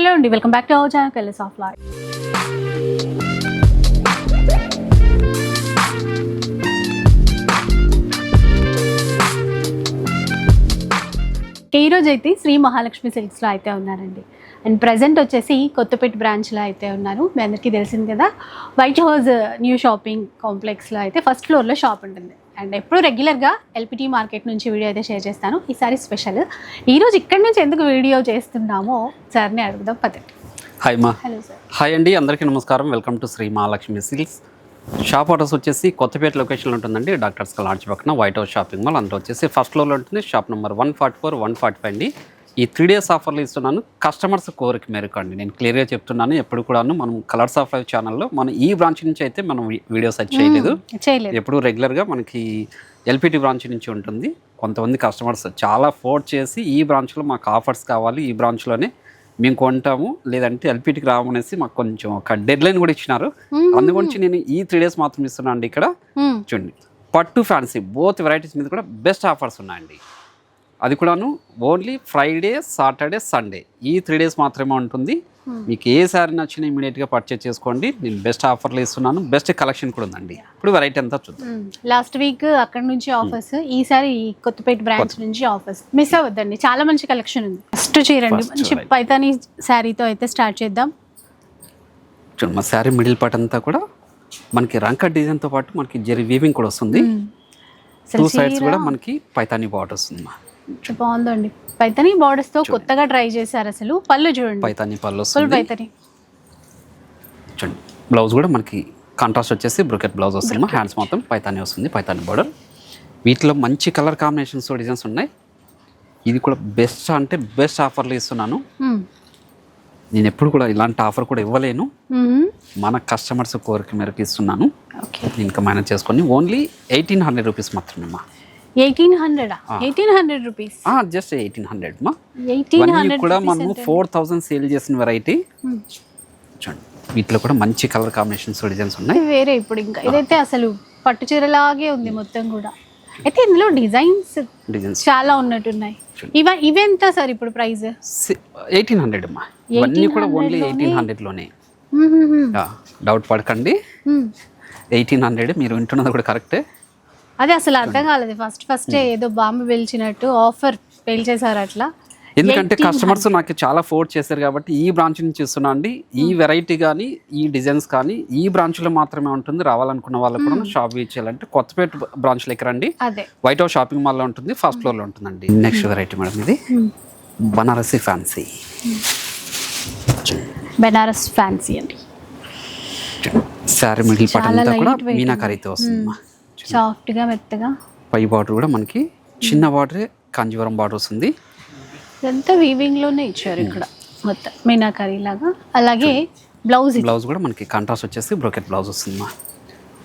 Hello అండి welcome back to our channel of life ఈ రోజు అయితే శ్రీ మహాలక్ష్మి సిల్క్స్లో అయితే ఉన్నారండి. అండ్ ప్రజెంట్ వచ్చేసి కొత్తపేట బ్రాంచ్లో అయితే ఉన్నారు. మీ అందరికీ తెలిసింది కదా వైట్ హౌస్ న్యూ షాపింగ్ కాంప్లెక్స్లో అయితే ఫస్ట్ ఫ్లోర్లో షాప్ ఉంటుంది. అండ్ ఎప్పుడు రెగ్యులర్గా ఎల్పిటి మార్కెట్ నుంచి వీడియో అయితే షేర్ చేస్తాను. ఈసారి స్పెషల్. ఈరోజు ఇక్కడి నుంచి ఎందుకు వీడియో చేస్తున్నామో సార్ని అడుగుదాం పదండి. హాయ్ మా హలో సార్. హాయ్ అండి అందరికీ నమస్కారం. Welcome to Shri Mahalakshmi Silks. Shop address వచ్చేసి కొత్తపేట లొకేషన్లో ఉంటుందండి. డాక్టర్స్ లాడ్జ్ పక్కన వైట్ హౌస్ షాపింగ్ మాల్. అందులో వచ్చేసి ఫస్ట్ ఫ్లోర్లో ఉంటుంది. Shop number one forty four one forty five అండి. ఈ త్రీ డేస్ ఆఫర్లు ఇస్తున్నాను. కస్టమర్స్ కోరిక మేరకు అండి. నేను క్లియర్గా చెప్తున్నాను. ఎప్పుడు కూడాను మనం కలర్స్ ఆఫ్ లైఫ్ ఛానల్లో మనం ఈ బ్రాంచ్ నుంచి అయితే మనం వీడియోస్ అయితే చేయలేదు. ఎప్పుడు రెగ్యులర్గా మనకి ఎల్పిటి బ్రాంచ్ నుంచి ఉంటుంది. కొంతమంది కస్టమర్స్ చాలా ఫోర్ట్ చేసి ఈ బ్రాంచ్లో మాకు ఆఫర్స్ కావాలి. ఈ బ్రాంచ్లోనే మేము కొంటాము. లేదంటే ఎల్పిటికి రామనేసి మాకు కొంచెం ఒక డెడ్ లైన్ కూడా ఇచ్చినారు. అందుగురించి నేను ఈ త్రీ డేస్ మాత్రం ఇస్తున్నాను అండి ఇక్కడ. చూడండి. పట్టు ఫ్యాన్సీ బోత్ వెరైటీస్ మీద కూడా బెస్ట్ ఆఫర్స్ ఉన్నాయండి. అది కూడాను ఓన్లీ ఫ్రైడే సాటర్డే సండే. ఈ త్రీ డేస్ మాత్రమే ఉంటుంది. మీకు ఏ సారీ నచ్చినా ఇమీడియట్గా పర్చేస్ చేసుకోండి. నేను బెస్ట్ ఆఫర్లు ఇస్తున్నాను. బెస్ట్ కలెక్షన్ కూడా ఉందండి. ఇప్పుడు వెరైటీ అంతా చూద్దాం. లాస్ట్ వీక్ అక్కడ నుంచి ఆఫర్స్ ఈసారి ఈ కొత్తపేట బ్రాంచ్ నుంచి ఆఫర్స్ మిస్ అవ్వద్దండి. చాలా మంచి కలెక్షన్ ఉంది. ఫస్ట్ చీరండి. First మంచి. పైతానీ శారీతో అయితే స్టార్ట్ చేద్దాం. చూడండి మా శారీ మిడిల్ పార్ట్ అంతా కూడా మనకి రంక డిజైన్తో పాటు మనకి జరి వీవింగ్ కూడా వస్తుంది. టూ సైడ్స్ చీర కూడా మనకి పైతాని బార్డర్ వస్తుంది బాగుందండి. పైతానీ బార్డర్స్తో కొత్తగా ట్రై చేశారు అసలు. పళ్ళు చూడండి. పైతాని పళ్ళు ఫుల్ పైతానీ. చూడండి. బ్లౌజ్ కూడా మనకి కాంట్రాస్ట్ వచ్చేసి బ్రొకెట్ బ్లౌజ్ వస్తుంది మా హ్యాండ్స్ మొత్తం పైతాని వస్తుంది పైతాని బార్డర్ వీటిలో మంచి కలర్ కాంబినేషన్స్ డిజైన్స్ ఉన్నాయి. ఇది కూడా బెస్ట్ అంటే బెస్ట్ ఆఫర్లు ఇస్తున్నాను. మ్మ్. నేను ఎప్పుడు కూడా ఇలాంటి ఆఫర్ కూడా ఇవ్వలేను. మ్మ్. మన కస్టమర్స్ కోరిక మేరకు ఇస్తున్నాను. ఓకే ఇంకా మేనేజ్ చేసుకొని ఓన్లీ ఎయిటీన్ హండ్రెడ్ రూపీస్ మాత్రమే మా eighteen hundred eighteen hundred rupees just eighteen hundred మా. ఎయిటీన్ హండ్రెడ్ కూడా మనము ఫోర్ థౌజండ్ సేల్ చేసిన వెరైటీ చూడండి. వీటిలో కూడా మంచి కలర్ కాంబినేషన్స్ డిజైన్స్ ఉన్నాయి. వేరే ఇప్పుడు ఇంకా. ఇదైతే అసలు పట్టు చీరలాగే ఉంది మొత్తం కూడా. అయితే ఇందులో డిజైన్స్ డిజైన్స్ చాలా ఉన్నట్టున్నాయి. ఇవ ఇవెంత సార్ ఇప్పుడు ప్రైస్ ఎయిటీన్ హండ్రెడ్ అమ్మా ఇవన్నీ కూడా ఓన్లీ ఎయిటీన్ హండ్రెడ్లోనే డౌట్ పడకండి. ఎయిటీన్ హండ్రెడ్ మీరు వింటున్నది కూడా కరెక్టే అదే అసలు అర్థం కాలేదు. ఫస్ట్ ఫస్ట్ ఏదో బాంబు పేల్చినట్టు ఆఫర్ పేల్చేశారు అట్లా. ఎందుకంటే కస్టమర్స్ నాకు చాలా ఫోర్స్ చేశారు కాబట్టి ఈ బ్రాంచ్ నుంచి ఇస్తున్నా అండి. ఈ వెరైటీ కానీ ఈ డిజైన్స్ కానీ ఈ బ్రాంచ్లో మాత్రమే ఉంటుంది. రావాలనుకున్న వాళ్ళకు కూడా షాప్ ఇచ్చేయాలంటే కొత్తపేట బ్రాంచ్లో ఎక్కడ రండి వైట్ హౌస్ షాపింగ్ మాల్లో ఉంటుంది. ఫస్ట్ ఫ్లోర్లో ఉంటుందండి. నెక్స్ట్ వెరైటీ మేడం ఇది. బనారసి ఫ్యాన్సీ. బెనారస్ ఫ్యాన్సీ అండి. శారీ మిడిల్ అంతా కూడా మీనాకరీతో వస్తుంది. మా. సాఫ్ట్గా మెత్తగా? పై బార్డర్ కూడా మనకి చిన్న బార్డరే కాంజీవరం బార్డర్ వస్తుంది. ఇదంతా వీవింగ్లోనే ఇచ్చారు ఇక్కడ. మొత్తం మీనాకరీ లాగా. అలాగే బ్లౌజ్ బ్లౌజ్ కూడా మనకి కాంట్రాస్ట్ వచ్చేసి బ్రోకెట్ బ్లౌజ్ వస్తుంది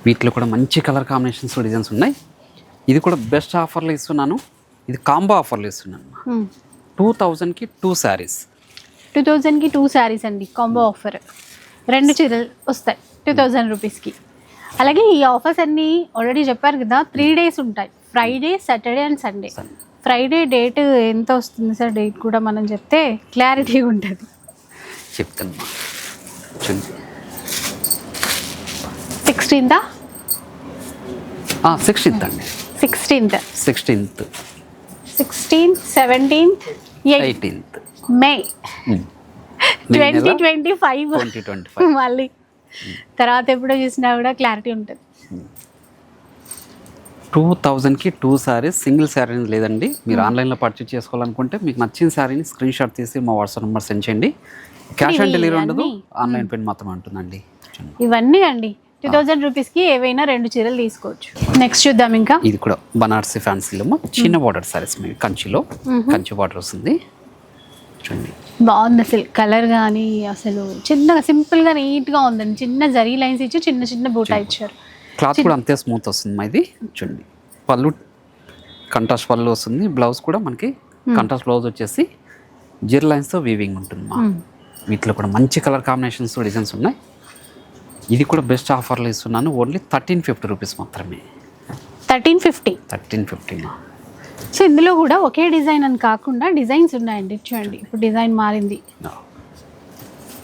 వీటిలో కూడా మంచి కలర్ కాంబినేషన్స్ డిజైన్స్ ఉన్నాయి. ఇది కూడా బెస్ట్ ఆఫర్లు ఇస్తున్నాను. ఇది కాంబో ఆఫర్లు ఇస్తున్నాను టూ థౌజండ్కి టూ శారీస్ టూ థౌజండ్కి టూ శారీస్ అండి కాంబో ఆఫర్ రెండు చీరలు వస్తాయి టూ థౌజండ్ రూపీస్కి అలాగే ఈ ఆఫర్స్ అన్నీ ఆల్రెడీ చెప్పారు కదా త్రీ డేస్ ఉంటాయి. Friday Saturday and Sunday Friday date ఎంత వస్తుంది సార్? డేట్ కూడా మనం చెప్తే క్లారిటీగా ఉంటుంది. చెప్తాను. సిక్స్టీన్తా సిక్స్టీన్త్ అండి. Sixteenth sixteenth sixteenth seventeenth eight eighteenth May twenty twenty five twenty twenty మళ్ళీ. తర్వాత ఎప్పుడో చూసినా కూడా క్లారిటీ ఉంటుంది. టూ థౌజండ్కి టూ శారీస్ సింగిల్ శారీ లేదండి. మీరు ఆన్లైన్లో పర్చేస్ చేసుకోవాలనుకుంటే మీకు నచ్చిన శారీని స్క్రీన్ షాట్ తీసి మా వాట్సాప్ నెంబర్ సెండ్ చేయండి. క్యాష్ ఆన్ డెలివరీ ఉండదు ఆన్లైన్ పేమెంట్ మాత్రమే ఉంటుందండి. ఇవన్నీ అండి. టూ థౌజండ్ రూపీస్కి ఏవైనా రెండు చీరలు తీసుకోవచ్చు. నెక్స్ట్ చూద్దాం ఇంకా. ఇది కూడా బనారసి ఫ్యాన్సీలో చిన్న బార్డర్ శారీస్ మీ కంచిలో. కంచి బార్డర్ వస్తుంది. చూడండి. బాగుంది అసలు కలర్ కానీ అసలు చిన్నగా సింపుల్గా నీట్గా ఉందండి. చిన్న జరీ లైన్స్ ఇచ్చి చిన్న చిన్న బూటా ఇచ్చారు. క్లాత్ కూడా అంతే స్మూత్ వస్తుంది మా ఇది చూడండి. పళ్ళు కంట్రాస్ట్ పళ్ళు వస్తుంది. బ్లౌజ్ కూడా మనకి కంట్రాస్ట్ బ్లౌజ్ వచ్చేసి జిర్ లైన్స్తో వీవింగ్ ఉంటుంది మా. వీటిలో కూడా మంచి కలర్ కాంబినేషన్స్ డిజైన్స్ ఉన్నాయి. ఇది కూడా బెస్ట్ ఆఫర్లు ఇస్తున్నాను. ఓన్లీ థర్టీన్ ఫిఫ్టీ రూపీస్ మాత్రమే. Thirteen fifty. థర్టీన్ ఫిఫ్టీ మా. సో ఇందులో కూడా ఒకే డిజైన్ అని కాకుండా డిజైన్స్ ఉన్నాయండి చూడండి. ఇప్పుడు డిజైన్ మారింది.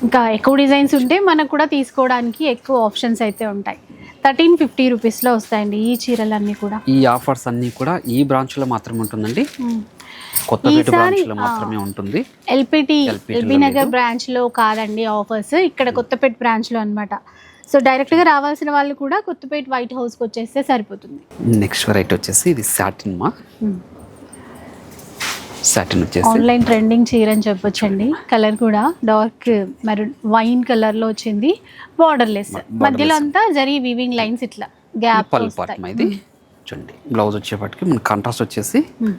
ఇంకా ఎక్కువ డిజైన్స్ ఉంటే మనకు కూడా తీసుకోవడానికి ఎక్కువ ఆప్షన్స్ అయితే ఉంటాయి. థర్టీన్ ఫిఫ్టీ రూపీస్లో వస్తాయండి ఈ చీరలన్నీ కూడా. ఈ ఆఫర్స్ అన్నీ కూడా ఈ బ్రాంచ్లో మాత్రమే ఉంటుందండి? ఈసారి, బ్రాంచ్లో. మాత్రమే ఉంటుంది. ఎల్పిటి ఎల్బీ నగర్ లేదు. బ్రాంచ్లో కాదండి ఆఫర్స్. ఇక్కడ కొత్తపేట బ్రాంచ్లో అన్నమాట. సో డైరెక్ట్గా రావాల్సిన వాళ్ళు కూడా కొత్తపేట వైట్ హౌస్కి వచ్చేస్తే సరిపోతుంది. నెక్స్ట్ వెరైటీ వచ్చేసి ఇది సాటిన్ మా. సాటిన్ వచ్చేసి. ఆన్లైన్ ట్రెండింగ్ చీర అని చెప్పొచ్చండి. కలర్ కూడా డార్క్ మెరూన్ వైన్ కలర్లో వచ్చింది. Borderless Borderless. మధ్యలో అంతా జరీ వీవింగ్ లైన్స్ ఇట్లా గ్యాప్ పల్ ఇది చూడండి బ్లౌజ్ వచ్చేపటికి మన కాంట్రాస్ట్ వచ్చేసి Hmm.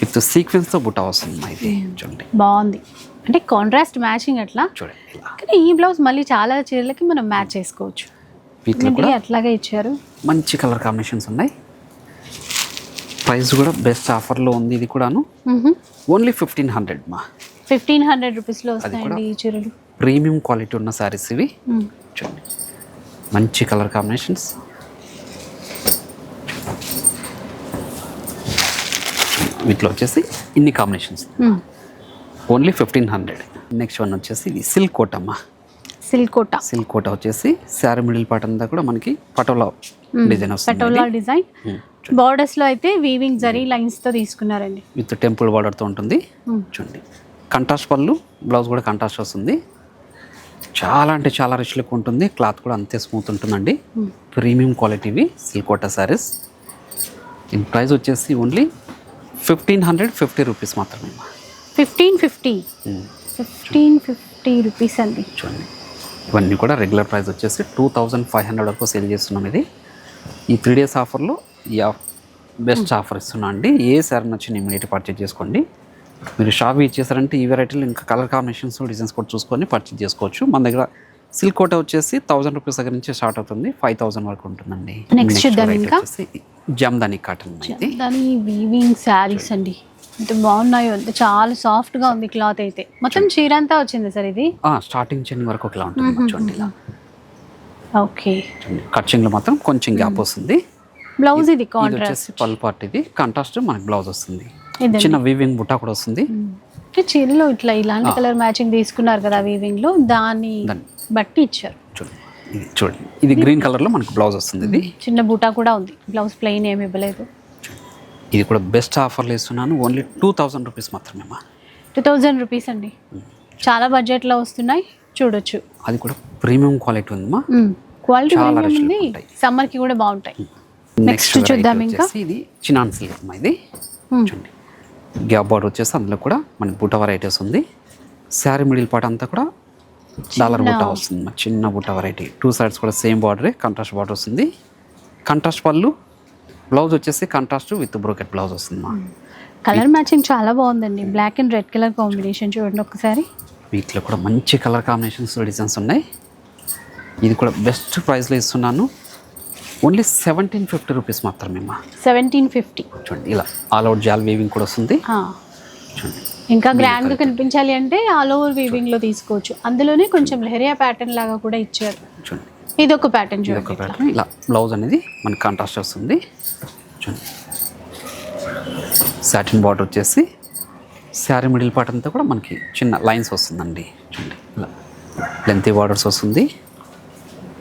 విత్ సీక్వెన్స్తో బుట్ట వస్తుంది ఇది చూడండి. బాగుంది. అంటే కాంట్రాస్ట్ మ్యాచింగ్ అట్లా చూడండి కానీ ఈ బ్లౌజ్ మళ్ళీ చాలా చీరలకి మనం మ్యాచ్ చేసుకోవచ్చు. అట్లాగే ఇచ్చారు? మంచి కలర్ కాంబినేషన్స్ ఉన్నాయి. ప్రైస్ కూడా బెస్ట్ ఆఫర్లో ఉంది ఇది కూడాను. ఓన్లీ ఫిఫ్టీన్ హండ్రెడ్ మా. ఫిఫ్టీన్ హండ్రెడ్ రూపీస్లో కూడా- వస్తాయండి ఈ చీరలు. ప్రీమియం క్వాలిటీ ఉన్న శారీస్ ఇవి. చూడండి. మంచి కలర్ కాంబినేషన్స్. వీటిలో వచ్చేసి ఇన్ని combinations. Only fifteen hundred. Next one వచ్చేసి ఇది సిల్క్ కోట్ అమ్మ సిల్క్ కోట. సిల్క్ కోట వచ్చేసి శారీ మిడిల్ పార్ట్ అంతా కూడా మనకి పటోలా డిజైన్ వస్తుంది. పటోలా డిజైన్. బార్డర్స్లో అయితే వీవింగ్ జరీ లైన్స్తో తీసుకున్నారండి. విత్ టెంపుల్ బార్డర్తో ఉంటుంది. మ్మ్. చూడండి. కంట్రాస్ట్ పళ్ళు బ్లౌజ్ కూడా కంట్రాస్ట్ వస్తుంది. చాలా అంటే చాలా రిచ్ లుక్ ఉంటుంది. క్లాత్ కూడా అంతే స్మూత్ ఉంటుందండి. ప్రీమియం క్వాలిటీవి సిల్క్ కోటా శారీస్ దీని ప్రైస్ వచ్చేసి only fifteen hundred fifty rupees మాత్రమే. Fifteen fifty. Fifteen fifty rupees అండి. చూడండి. ఇవన్నీ కూడా రెగ్యులర్ ప్రైస్ వచ్చేసి టూ థౌజండ్ ఫైవ్ హండ్రెడ్ వరకు సేల్ చేస్తున్నాం ఇది. ఈ త్రీ డేస్ ఆఫర్లో ఆఫ్ బెస్ట్ ఆఫర్ ఇస్తున్నా అండి. ఏ సారీ నచ్చిన ఇమీడియట్ పర్చేజ్ చేసుకోండి. మీరు షాప్ ఇచ్చేసారంటే ఈ వెరైటీలు ఇంకా కలర్ కాంబినేషన్స్ డిజైన్స్ కూడా చూసుకొని పర్చేజ్ చేసుకోవచ్చు. మన దగ్గర సిల్క్ కోట వచ్చేసి థౌసండ్ రూపీస్ దగ్గర నుంచి స్టార్ట్ అవుతుంది. ఫైవ్ థౌసండ్ వరకు ఉంటుందండి. వచ్చేసి జమ్దాని కాటన్ దాని వీవింగ్ శారీస్ అండి. ఎంత బాగున్నాయో చాలా సాఫ్ట్గా ఉంది క్లాత్ అయితే. మొత్తం చీర అంతా వచ్చింది సార్ ఇది? స్టార్టింగ్ చెన్ వరకు ఒకలా ఉంటుంది చూడండి ఇలా. ఓకే చూడండి కట్చింగ్లో మాత్రం కొంచెం గ్యాప్ వస్తుంది. బ్లౌజ్ ఇది కాంట్రాస్ట్ పళ్ళు పార్ట్ ఇది. కాంట్రాస్ట్ మనకి బ్లౌజ్ వస్తుంది. చిన్న వీవింగ్ బుట్ట కూడా వస్తుంది. చీరలో ఇట్లా ఇలాంటి కలర్ మ్యాచింగ్ తీసుకున్నారు కదా వీవింగ్లో దాన్ని దాన్ని. బట్టి ఇచ్చారు. చూడండి. ఇది చూడండి. ఇది గ్రీన్ కలర్లో మనకి బ్లౌజ్ వస్తుంది ఇది. చిన్న బూటా కూడా ఉంది. బ్లౌజ్ ప్లెయిన్ ఏమి ఇవ్వలేదు. ఇది కూడా బెస్ట్ ఆఫర్లు ఇస్తున్నాను. ఓన్లీ టూ థౌసండ్ రూపీస్ మాత్రమే అమ్మా. టూ థౌజండ్ రూపీస్ అండి. చాలా బడ్జెట్లో వస్తున్నాయి. చూడొచ్చు. అది కూడా ప్రీమియం క్వాలిటీ ఉందమ్మా. క్వాలిటీ చాలా రుచులు ఉంది. ఉంటాయి. సమ్మర్కి కూడా బాగుంటాయి. నెక్స్ట్ చూద్దాం ఇంకా. ఇది చినాన్ సిల్క్ అమ్మా ఇది. మ్మ్. చూడండి. గ్యాప్ బార్డర్ వచ్చేసి అందులో కూడా మనకి బుట్ట వెరైటీస్ ఉంది. శారీ మిడిల్ పార్ట్ అంతా కూడా డాలర్ బుట్ట వస్తుంది మా చిన్న బుట్ట వెరైటీ టూ సైడ్స్ కూడా సేమ్ బార్డరే కంట్రాస్ట్ బార్డర్ వస్తుంది. కంట్రాస్ట్ పళ్ళు బ్లౌజ్ వచ్చేసి కంట్రాస్ట్ విత్ బ్రోకెట్ బ్లౌజ్ వస్తుంది మా కలర్ మ్యాచింగ్ చాలా బాగుందండి. Black and red colour combination చూడండి ఒకసారి. వీటిలో కూడా మంచి కలర్ కాంబినేషన్స్ డిజైన్స్ ఉన్నాయి. ఇది కూడా బెస్ట్ ప్రైస్లో ఇస్తున్నాను. ఓన్లీ సెవెంటీన్ ఫిఫ్టీ రూపీస్ మాత్రమే సెవెంటీన్ ఫిఫ్టీ. చూడండి ఇలా ఆల్ అవుట్ జాల్ వీవింగ్ కూడా వస్తుంది. చూడండి. ఇంకా గ్రాండ్గా కనిపించాలి అంటే ఆల్ ఓవర్ వీవింగ్లో తీసుకోవచ్చు. అందులోనే కొంచెం లెహరియా ప్యాటర్న్ లాగా కూడా ఇచ్చారు. చూడండి. ఇది ఒక ప్యాటర్న్ ఇది ఒక చూడండి. ప్యాటర్న్ ఇలా బ్లౌజ్ అనేది మనకి కాంట్రాస్ట్ వస్తుంది. చూడండి. సాటిన్ బార్డర్ వచ్చేసి శారీ మిడిల్ పార్ట్ అంతా కూడా మనకి చిన్న లైన్స్ వస్తుందండి. చూడండి ఇలా లెంతీ బార్డర్స్ వస్తుంది.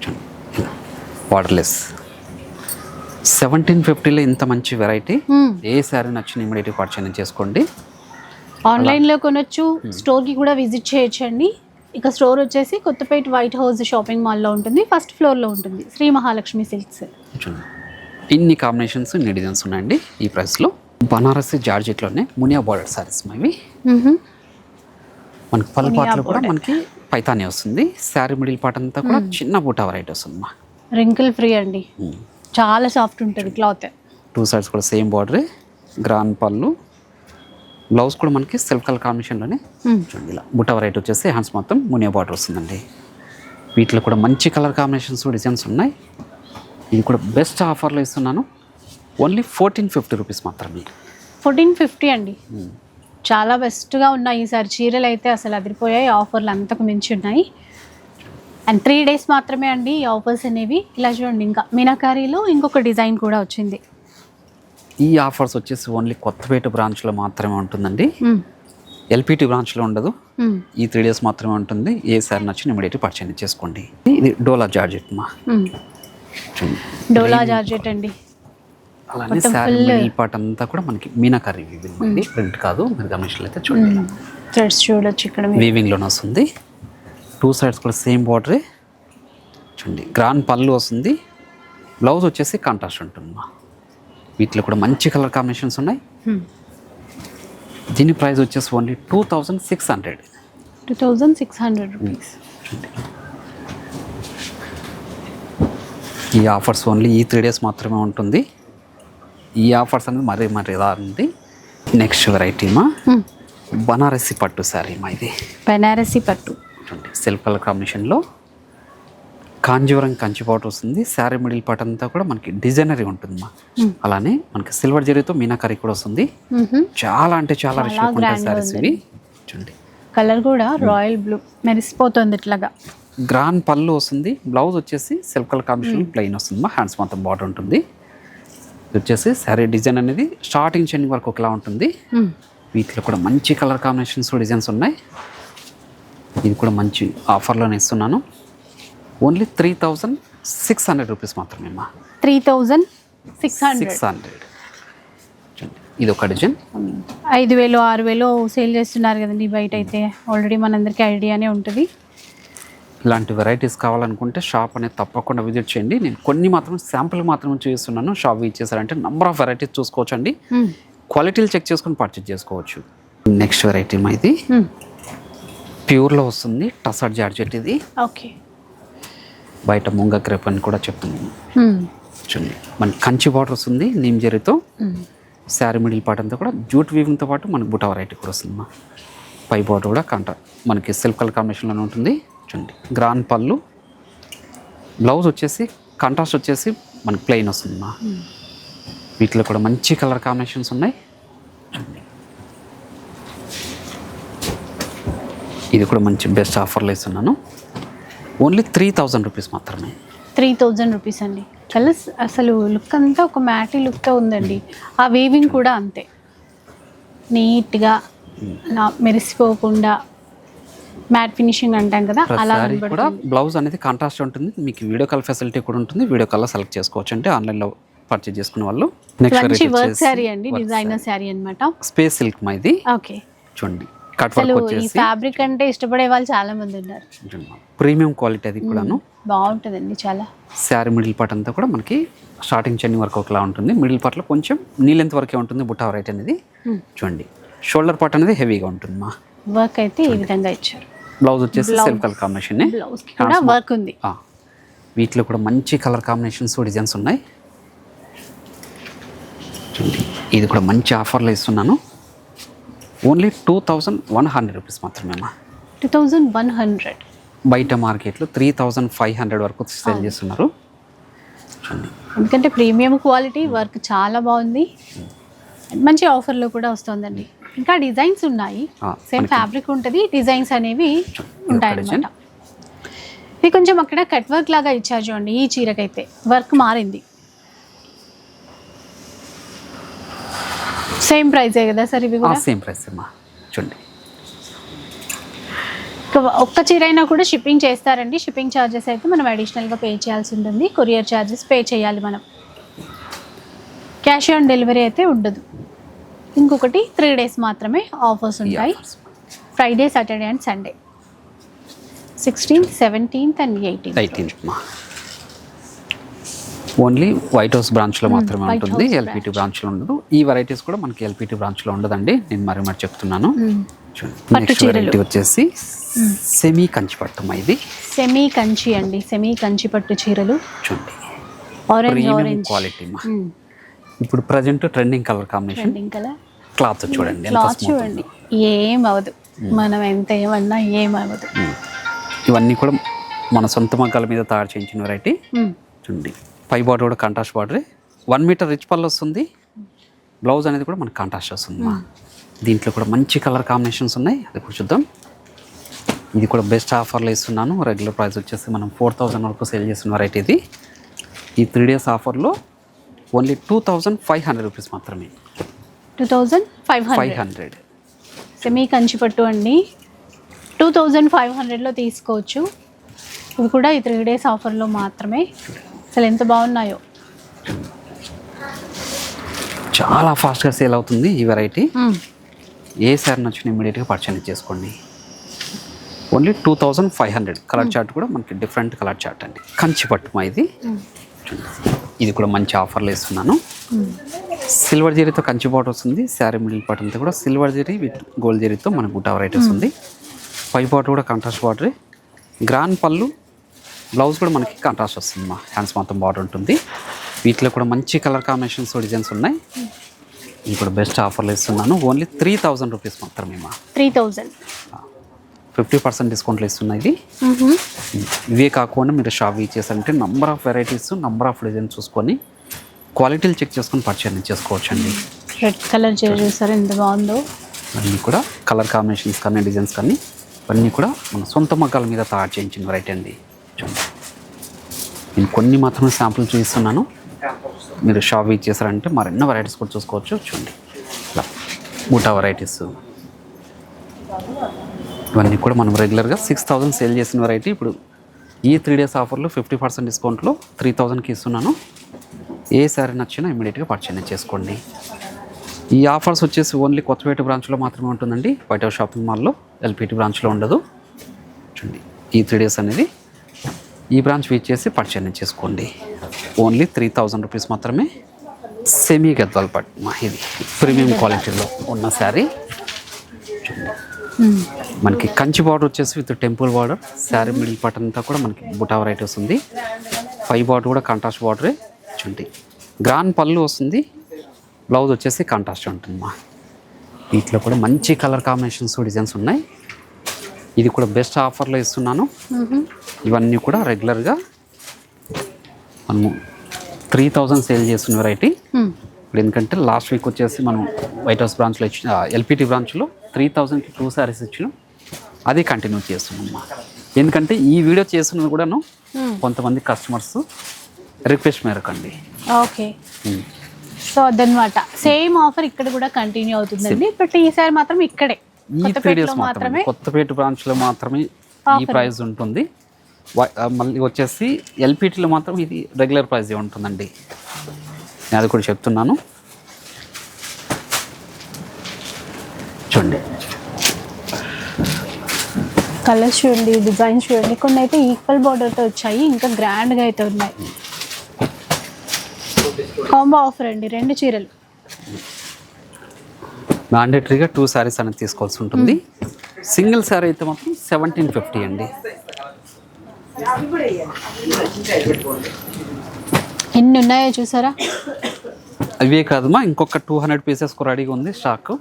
చూడండి ఇలా బార్డర్లెస్ సెవెంటీన్ ఫిఫ్టీలో ఇంత మంచి వెరైటీ. ఏ శారీ నచ్చిన ఇమీడియట్ పర్చేజ్ చేసుకోండి. ఆన్లైన్లో కొనొచ్చు. స్టోర్కి కూడా విజిట్ చేయొచ్చండి. ఇక స్టోర్ వచ్చేసి కొత్తపేట వైట్ హౌస్ షాపింగ్ మాల్లో ఉంటుంది. ఫస్ట్ ఫ్లోర్లో ఉంటుంది. శ్రీ మహాలక్ష్మి సిల్క్స్. ఇన్ని కాంబినేషన్స్ ఇన్ని డిజైన్స్ ఉన్నాయండి ఈ ప్రైస్లో. బనారసి జార్జెట్లోనే మునియా బార్డర్ శారీస్ ఇవి మనకి పలు పాటలు కూడా. మనకి పైతాని వస్తుంది. శారీ మిడిల్ పార్ట్ అంతా కూడా చిన్న బూటా వెరైటీ వస్తుంది రింకిల్ ఫ్రీ అండి. చాలా సాఫ్ట్ ఉంటుంది క్లాత్ టూ సైడ్స్ కూడా సేమ్ బార్డర్ గ్రాన్ పళ్ళు బ్లౌజ్ కూడా మనకి సెల్ఫ్ కలర్ కాంబినేషన్లోనే చూడండి ఇలా. బుట్ట వెరైటీ వచ్చేసి హ్యాండ్స్ మొత్తం మునియా బార్డర్ వస్తుందండి. వీటిలో కూడా మంచి కలర్ కాంబినేషన్స్ డిజైన్స్ ఉన్నాయి. ఇది కూడా బెస్ట్ ఆఫర్లో ఇస్తున్నాను. ఓన్లీ ఫోర్టీన్ ఫిఫ్టీ రూపీస్ మాత్రమే. ఫోర్టీన్ ఫిఫ్టీ అండి. చాలా బెస్ట్గా ఉన్నాయి ఈసారి చీరలు అయితే అసలు అదిరిపోయాయి. ఆఫర్లు అంతకు మించి ఉన్నాయి. అండ్ త్రీ డేస్ మాత్రమే అండి ఈ ఆఫర్స్ అనేవి. ఇలా చూడండి ఇంకా మీనాకారీలో ఇంకొక డిజైన్ కూడా వచ్చింది. ఈ ఆఫర్స్ వచ్చేసి ఓన్లీ కొత్తపేట బ్రాంచ్లో మాత్రమే ఉంటుందండి. ఎల్పిటి బ్రాంచ్లో ఉండదు. మ్మ్. ఈ త్రీ డేస్ మాత్రమే ఉంటుంది. ఏ సార్ నచ్చిన ఇమీడియట్ పర్చేజ్ చేసుకోండి. ఇది డోలా జార్జెట్ మా. చూడండి డోలా జార్జెట్ అండి. అలానే మిడిల్ పార్ట్ అంతా కూడా మనకి మీనాకరీ వీవింగ్ ప్రింట్ కాదు మీరు గమనించినట్లయితే చూడండి చూడొచ్చు ఇక్కడ వీవింగ్లోనే వస్తుంది. టూ సైడ్స్ కూడా సేమ్ బార్డరే. చూడండి గ్రాండ్ పళ్ళు వస్తుంది. బ్లౌజ్ వచ్చేసి కాంట్రాస్ట్ ఉంటుంది మా వీటిలో కూడా మంచి కలర్ కాంబినేషన్స్ ఉన్నాయి. దీని ప్రైస్ వచ్చేసి only two thousand six hundred. Two thousand six hundred rupees. ఈ ఆఫర్స్ ఓన్లీ ఈ త్రీ డేస్ మాత్రమే ఉంటుంది. ఈ ఆఫర్స్ అనేది మరీ మరీ ఉంది నెక్స్ట్ వెరైటీ మా బనారసి పట్టు శారీ మా ఇది. బెనారసి పట్టు. చూడండి సెల్ఫ్ కలర్ కాంబినేషన్లో కాంజీవరం కంచి పౌడర్ వస్తుంది. శారీ మిడిల్ పార్ట్ అంతా కూడా మనకి డిజైనరీ ఉంటుంది మా. అలానే మనకి సిల్వర్ జరీతో మీనాకరీ కూడా వస్తుంది. చాలా అంటే చాలా రిచ్ చాలా ఉంటాయి grand శారీస్ ఇవి. చూడండి. కలర్ కూడా రాయల్ బ్లూ మెరిసిపోతుంది ఇట్లాగా. గ్రాండ్ పళ్ళు వస్తుంది. బ్లౌజ్ వచ్చేసి సెల్ఫ్ కలర్ కాంబినేషన్ ప్లెయిన్ వస్తుంది మా. హ్యాండ్స్ మొత్తం బార్డర్ ఉంటుంది. వచ్చేసి శారీ డిజైన్ అనేది స్టార్టింగ్ చెండి వరకు ఒకలా ఉంటుంది. మ్మ్. వీటిలో కూడా మంచి కలర్ కాంబినేషన్స్ డిజైన్స్ ఉన్నాయి. ఇది కూడా మంచి ఆఫర్లోనే ఇస్తున్నాను. Only three thousand six hundred rupees మాత్రమే మా three thousand six hundred six hundred ఇది ఒక డిజైన్. ఐదు వేలు ఆరు వేలు సేల్ చేస్తున్నారు కదండి బయట అయితే. ఆల్రెడీ మనందరికీ ఐడియానే ఉంటుంది. ఇలాంటి వెరైటీస్ కావాలనుకుంటే షాప్ అనేది తప్పకుండా విజిట్ చేయండి. నేను కొన్ని మాత్రం శాంపుల్ మాత్రమే చూపిస్తున్నాను షాప్ ఇచ్చేసారంటే నంబర్ ఆఫ్ వెరైటీస్ చూసుకోవచ్చు అండి. క్వాలిటీలు చెక్ చేసుకొని పర్చేజ్ చేసుకోవచ్చు. నెక్స్ట్ వెరైటీ మా ఇది. మ్మ్. ప్యూర్లో వస్తుంది టసర్ జార్జెట్ ఇది. ఓకే. బయట ముంగ క్రేప్ అని కూడా చెప్తున్నాను. చూడండి. మన కంచి బార్డర్ వస్తుంది నీమ్ జరీతో మ్మ్. శారీ మిడిల్ పార్ట్ అంతా కూడా జూట్ వీవింగ్తో పాటు మనకి బుటా వెరైటీ కూడా వస్తుంది మా. పై బార్డర్ కూడా కంట. మనకి సిల్క్ కలర్ కాంబినేషన్లోనే ఉంటుంది. చూడండి. గ్రాన్ పళ్ళు. బ్లౌజ్ వచ్చేసి కాంట్రాస్ట్ వచ్చేసి మనకి ప్లెయిన్ వస్తుంది మా. వీటిలో కూడా మంచి కలర్ కాంబినేషన్స్ ఉన్నాయి. చూడండి. ఇది కూడా మంచి బెస్ట్ ఆఫర్లో ఇస్తున్నాను. ఓన్లీ త్రీ థౌజండ్ రూపీస్ మాత్రమే. త్రీ థౌజండ్ రూపీస్ అండి. కలర్స్ అసలు లుక్ అంతా ఒక మ్యాటీ లుక్తో ఉందండి. ఆ వేవింగ్ కూడా అంతే. నీట్గా అలా మెరిసిపోకుండా మ్యాట్ ఫినిషింగ్ అంటాం కదా అలా కూడా బ్లౌజ్ అనేది కాంట్రాస్ట్ ఉంటుంది. మీకు వీడియో కాల్ ఫెసిలిటీ కూడా ఉంటుంది. వీడియో కాల్లో సెలెక్ట్ చేసుకోవచ్చు. అంటే ఆన్లైన్లో పర్చేజ్ చేసుకునే వాళ్ళు. మంచి వర్క్ శారీ అండి డిజైనర్ శారీ అన్నమాట. స్పేస్ సిల్క్ మా ఇది. ఓకే చూడండి. అసలు ఈ ఫ్యాబ్రిక్ అంటే ఇష్టపడే వాళ్ళు చాలా మంది ఉన్నారు. ప్రీమియం క్వాలిటీ అది కూడాను. బాగుంటుందండి చాలా. శారీ మిడిల్ పార్ట్ అంతా కూడా మనకి స్టార్టింగ్ చెన్ని వరకు ఒకలా ఉంటుంది. మిడిల్ పార్ట్లో కొంచెం నీలెంత్ వరకే ఉంటుంది బుట్టా వెరైటీ అనేది. చూడండి. షోల్డర్ పార్ట్ అనేది హెవీగా ఉంటుంది మా వర్క్ అయితే ఈ విధంగా ఇచ్చారు. బ్లౌజ్ వచ్చేసి సెల్ఫ్ కలర్ కాంబినేషన్ కూడా వర్క్ ఉంది. వీటిలో కూడా మంచి కలర్ కాంబినేషన్స్ డిజైన్స్ ఉన్నాయి. చూడండి. ఇది కూడా మంచి ఆఫర్లో ఇస్తున్నాను. Only two thousand one hundred rupees మాత్రమే అమ్మా టూ థౌజండ్ వన్ హండ్రెడ్. బయట మార్కెట్లో త్రీ థౌజండ్ ఫైవ్ హండ్రెడ్ వరకు సేల్ చేస్తున్నారు. ఎందుకంటే ప్రీమియం క్వాలిటీ వర్క్ చాలా బాగుంది. మంచి ఆఫర్లో కూడా వస్తుందండి. ఇంకా డిజైన్స్ ఉన్నాయి. సేమ్ ఫ్యాబ్రిక్ ఉంటుంది. డిజైన్స్ అనేవి ఉంటాయి design. అన్నమాట ఇది కొంచెం అక్కడ కట్ వర్క్ లాగా ఇచ్చారు చూడండి ఈ చీరకైతే. వర్క్ మారింది. సేమ్ ప్రైజే కదా సార్ ఇవి కూడా? సేమ్ ప్రైస్ అమ్మా చూడండి. ఒక్క చీర అయినా కూడా షిప్పింగ్ చేస్తారండి. షిప్పింగ్ ఛార్జెస్ అయితే మనం అడిషనల్గా పే చేయాల్సి ఉంటుంది. కొరియర్ ఛార్జెస్ పే చేయాలి మనం. క్యాష్ ఆన్ డెలివరీ అయితే ఉండదు. ఇంకొకటి త్రీ డేస్ మాత్రమే ఆఫర్స్ ఉంటాయి. Friday Saturday and Sunday sixteenth seventeenth and eighteenth eighteenth only White House బ్రాంచ్లో మాత్రమే ఉంటుంది ఎల్పిటి బ్రాంచ్లో ఉండదు. ఈ వెరైటీస్ కూడా మనకి ఎల్పిటి బ్రాంచ్లో ఉండదండి. నేను మరి మరి చెప్తున్నాను. నెక్స్ట్. వెరైటీ వచ్చేసి సెమీ కంచి పట్టు ఇది. సెమీ కంచి అండి. సెమీ కంచి పట్టు చీరలు. చూడండి. ఆరెంజ్ క్వాలిటీ మా. ఇప్పుడు present trending colour combination colour cloth చూడండి క్లాత్ చూడండి. ఏం మనం ఎంత ఏమన్నా ఏం. ఇవన్నీ కూడా మన సొంత మగ్గాల మీద తయారు చేయించిన వెరైటీ. చూడండి. పై బార్డర్ కూడా contrast border one metre rich పళ్ళు వస్తుంది. బ్లౌజ్ అనేది కూడా మనకి కాంట్రాస్ట్ వస్తుంది మా దీంట్లో కూడా మంచి కలర్ కాంబినేషన్స్ ఉన్నాయి. అది కూడా చూద్దాం. ఇది కూడా బెస్ట్ ఆఫర్లో ఇస్తున్నాను. రెగ్యులర్ ప్రైస్ వచ్చేసి మనం ఫోర్ థౌజండ్ వరకు సేల్ చేస్తున్న వెరైటీ ఇది. ఈ త్రీ డేస్ ఆఫర్లో only two thousand five hundred rupees మాత్రమే. Two thousand five five hundred semi కంచిపట్టు అండి. టూ థౌజండ్ ఫైవ్ హండ్రెడ్లో తీసుకోవచ్చు. ఇవి కూడా ఈ త్రీ డేస్ ఆఫర్లో మాత్రమే. అసలు ఎంత బాగున్నాయో. చాలా ఫాస్ట్గా సేల్ అవుతుంది ఈ వెరైటీ. ఏ సారీ నచ్చిన ఇమీడియట్గా పర్చేజ్ చేసుకోండి. Only two thousand five hundred. Colour chart కూడా మనకి డిఫరెంట్ కలర్ చార్ట్ అండి. కంచి పట్టు మా ఇది. ఇది కూడా మంచి ఆఫర్లు ఇస్తున్నాను. సిల్వర్ జరీతో కంచి బాటర్ వస్తుంది. శారీ మిడిల్ పార్ట్ అంతా కూడా సిల్వర్ జరీ విత్ గోల్డ్ జరీతో మనకు బుటా వెరైటీ వస్తుంది పై బాటర్ కూడా కాంట్రాస్ట్ బార్డర్. గ్రాండ్ పళ్ళు బ్లౌజ్ కూడా మనకి కాంట్రాస్ట్ వస్తుంది మా. హ్యాండ్స్ మొత్తం బార్డర్ ఉంటుంది. వీటిలో కూడా మంచి కలర్ కాంబినేషన్స్ డిజైన్స్ ఉన్నాయి. ఇది కూడా బెస్ట్ ఆఫర్లు ఇస్తున్నాను. ఓన్లీ త్రీ థౌజండ్ రూపీస్ మాత్రమే మా. త్రీ థౌజండ్ ఫిఫ్టీ పర్సెంట్ డిస్కౌంట్లు ఇస్తున్నాయి ఇది. ఇవే కాకుండా మీరు shop ఇచ్చేసారంటే number of varieties number of designs చూసుకొని క్వాలిటీలు చెక్ చేసుకొని పర్చేజ్ చేసుకోవచ్చు అండి రెడ్ కలర్ చూసారు? ఎంత బాగుందో. అన్నీ కూడా కలర్ కాంబినేషన్స్ కానీ డిజైన్స్ కానీ ఇవన్నీ కూడా మన సొంత మగ్గాల మీద తయారు చేయించిన వెరైటీ అండి. చూడండి. నేను కొన్ని మాత్రమే శాంపుల్ చూపిస్తున్నాను. మీరు షాప్ ఇచ్చేసారంటే మరెన్నో వెరైటీస్ కూడా చూసుకోవచ్చు. చూడండి. ఇలా బూటా వెరైటీస్ ఇవన్నీ కూడా మనం రెగ్యులర్గా సిక్స్ థౌజండ్ సేల్ చేసిన వెరైటీ ఇప్పుడు ఈ త్రీ డేస్ ఆఫర్లో ఫిఫ్టీ పర్సెంట్ డిస్కౌంట్లో త్రీ థౌజండ్కి ఇస్తున్నాను. ఏ శారీ నచ్చినా ఇమీడియట్గా పర్చేజ్ చేసుకోండి. ఈ ఆఫర్స్ వచ్చేసి ఓన్లీ కొత్తపేట బ్రాంచ్లో మాత్రమే ఉంటుందండి. వైట్ హౌస్ షాపింగ్ మాల్లో ఎల్పిటి బ్రాంచ్లో ఉండదు. చూడండి. ఈ త్రీ డేస్ అనేది ఈ బ్రాంచ్ వీచ్ చేసి పర్చేజ్ చేసుకోండి. ఓన్లీ త్రీ థౌజండ్ రూపీస్ మాత్రమే సెమీ గద్వాల్ పట్ మా ఇది ప్రీమియం క్వాలిటీలో ఉన్న శారీ. మనకి కంచి బార్డర్ వచ్చేసి with temple border. Sari middle part అంతా కూడా మనకి బుటా వెరైటీ వస్తుంది పై బార్డర్ కూడా కాంట్రాస్ట్ బార్డరే. చూడండి. గ్రాండ్ పళ్ళు వస్తుంది. బ్లౌజ్ వచ్చేసి కాంట్రాస్ట్ ఉంటుంది మా వీటిలో కూడా మంచి కలర్ కాంబినేషన్స్ డిజైన్స్ ఉన్నాయి. ఇది కూడా బెస్ట్ ఆఫర్లో ఇస్తున్నాను. ఇవన్నీ కూడా రెగ్యులర్గా మనము త్రీ థౌజండ్ సేల్ చేస్తున్న వెరైటీ. ఇప్పుడు ఎందుకంటే లాస్ట్ వీక్ వచ్చేసి మనం వైట్ హౌస్ బ్రాంచ్లో ఇచ్చిన ఎల్పిటి బ్రాంచ్లో త్రీ థౌజండ్కి టూ శారీస్ ఇచ్చినాం అది కంటిన్యూ చేస్తున్నాం అమ్మా ఎందుకంటే ఈ వీడియో చేస్తున్నది కూడాను. కొంతమంది కస్టమర్స్ రిక్వెస్ట్ మేరకు అండి. ఓకే సో అదనమాట సేమ్ ఆఫర్ ఇక్కడ కూడా కంటిన్యూ అవుతుందండి. బట్ ఈసారి మాత్రం ఇక్కడే. ఈ త్రీ డేస్ మాత్రమే. కొత్తపేట బ్రాంచ్లో మాత్రమే ఈ. ప్రైస్ ఉంటుంది. మళ్ళీ వచ్చేసి ఎల్పిటిలో మాత్రం ఇది రెగ్యులర్ ప్రైస్ ఉంటుందండి. నేను అది కూడా చెప్తున్నాను. చూడండి. కలర్స్ చూడండి డిజైన్స్ చూడండి. కొన్ని అయితే ఈక్వల్ బార్డర్తో వచ్చాయి ఇంకా గ్రాండ్గా అయితే ఉన్నాయి. కాంబో ఆఫర్ అండి రెండు చీరలు. మ్యాండేటరీగా టూ శారీస్ అనేది తీసుకోవాల్సి ఉంటుంది. సింగిల్ శారీ అయితే మాత్రం సెవెంటీన్ ఫిఫ్టీ అండి. ఎన్ని ఉన్నాయో చూసారా? అవే కాదమ్మా ఇంకొక టూ హండ్రెడ్ పీసెస్ రెడీగా ఉంది స్టాక్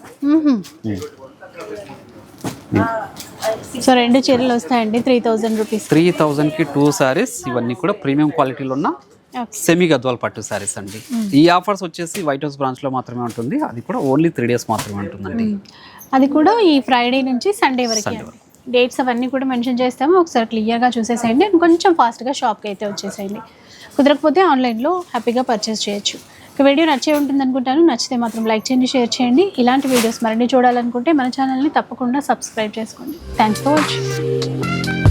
సో రెండు చీరలు వస్తాయండి త్రీ థౌజండ్ రూపీస్ త్రీ థౌజండ్కి టూ శారీస్ ఇవన్నీ కూడా ప్రీమియం క్వాలిటీలో ఉన్న సెమీ గద్వాల్ పట్టు శారీస్ అండి. ఈ ఆఫర్స్ వచ్చేసి వైట్ హౌస్ బ్రాంచ్లో మాత్రమే ఉంటుంది. అది కూడా ఓన్లీ త్రీ డేస్ మాత్రమే ఉంటుందండి. అది కూడా ఈ ఫ్రైడే నుంచి సండే వరకు డేట్స్ అవన్నీ కూడా మెన్షన్ చేస్తాము. ఒకసారి క్లియర్గా చూసేసేయండి. అండ్ కొంచెం ఫాస్ట్గా షాప్కి అయితే వచ్చేసేయండి. కుదరకపోతే ఆన్లైన్లో హ్యాపీగా పర్చేస్ చేయొచ్చు. ఇక వీడియో నచ్చే ఉంటుంది అనుకుంటాను. నచ్చితే మాత్రం లైక్ చేయండి షేర్ చేయండి. ఇలాంటి వీడియోస్ మరిన్ని చూడాలనుకుంటే మన ఛానల్ని తప్పకుండా సబ్స్క్రైబ్ చేసుకోండి. Thanks for watching